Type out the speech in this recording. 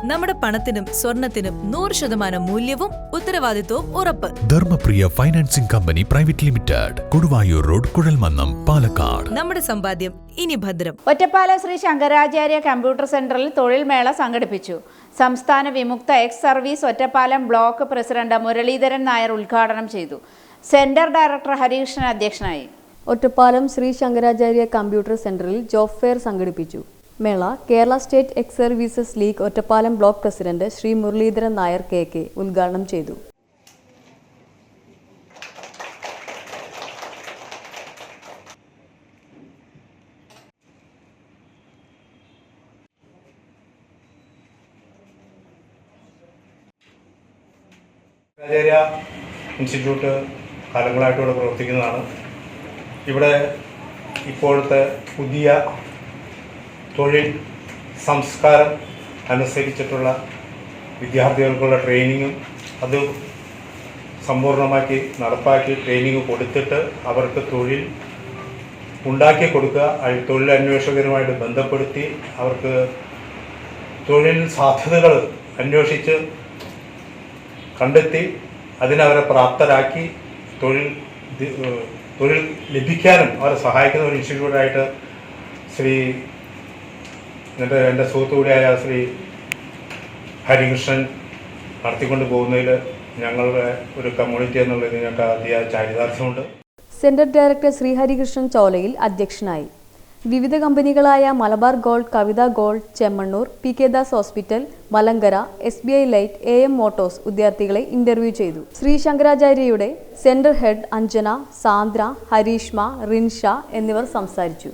നമ്മുടെ പണത്തിനും സ്വർണത്തിനും നൂറ് ശതമാനം മൂല്യവും ഉത്തരവാദിത്വവും ഉറപ്പ്. Dharmapriya financing company private limited Koduvayur road Kuzhalmannam Palakkad. നമ്മുടെ സമ്പാദ്യം ഇനി ഭദ്രം. ഒറ്റപ്പാല ശ്രീ ശങ്കരാചാര്യ കമ്പ്യൂട്ടർ സെന്ററിൽ തൊഴിൽ മേള സംഘടിപ്പിച്ചു. സംസ്ഥാന വിമുക്ത ex service Ottapalam block president Muraleedharan Nair ഉദ്ഘാടനം ചെയ്തു. സെന്റർ ഡയറക്ടർ ഹരികൃഷ്ണൻ അധ്യക്ഷനായി. ഒറ്റപ്പാലം ശ്രീ ശങ്കരാചാര്യ കമ്പ്യൂട്ടർ സെന്ററിൽ ജോബ് ഫെയർ സംഘടിപ്പിച്ചു. മേള Kerala state ex services league Ottapalam block president Shri Muraleedharan Nair K K ഉദ്ഘാടനം ചെയ്തു. ഇൻസ്റ്റിറ്റ്യൂട്ട് കാലങ്ങളായിട്ട് പ്രവർത്തിക്കുന്നതാണ്. ഇവിടെ ഇപ്പോഴത്തെ പുതിയ തൊഴിൽ സംസ്കാരം അനുസരിച്ചിട്ടുള്ള വിദ്യാർത്ഥികൾക്കുള്ള ട്രെയിനിങ്ങും അത് സമ്പൂർണമാക്കി നടപ്പാക്കി ട്രെയിനിങ് കൊടുത്തിട്ട് അവർക്ക് തൊഴിൽ ഉണ്ടാക്കി കൊടുക്കുക തൊഴിലന്വേഷകരുമായിട്ട് ബന്ധപ്പെടുത്തി അവർക്ക് തൊഴിൽ സാധ്യതകൾ അന്വേഷിച്ച് കണ്ടെത്തി അതിനവരെ പ്രാപ്തരാക്കി തൊഴിൽ തൊഴിൽ ലഭിക്കാനും അവരെ സഹായിക്കുന്ന ഒരു ഇൻസ്റ്റിറ്റ്യൂട്ടായിട്ട് ശ്രീ എന്റെ എന്റെ സുഹൃത്തു കൂടിയായ ശ്രീ ഹരികൃഷ്ണൻ നടത്തിക്കൊണ്ട് പോകുന്നതിൽ ഞങ്ങളുടെ ഒരു കമ്മ്യൂണിറ്റി എന്നുള്ളതിൽ ഞങ്ങൾക്ക് അതിയായ ചാരിതാർത്ഥ്യമുണ്ട്. സെൻട്രൽ ഡയറക്ടർ ശ്രീഹരികൃഷ്ണൻ ചോലയിൽ അധ്യക്ഷനായി. വിവിധ കമ്പനികളായ Malabar gold Kavitha gold Chemmanur P K Das hospital Malankara S B I light A M motors വിദ്യാർത്ഥികളെ ഇന്റർവ്യൂ ചെയ്തു. ശ്രീ ശങ്കരാചാര്യയുടെ സെൻട്രൽ ഹെഡ് അഞ്ജന സാന്ദ്ര ഹരീഷ്മ റിൻഷ എന്നിവർ സംസാരിച്ചു.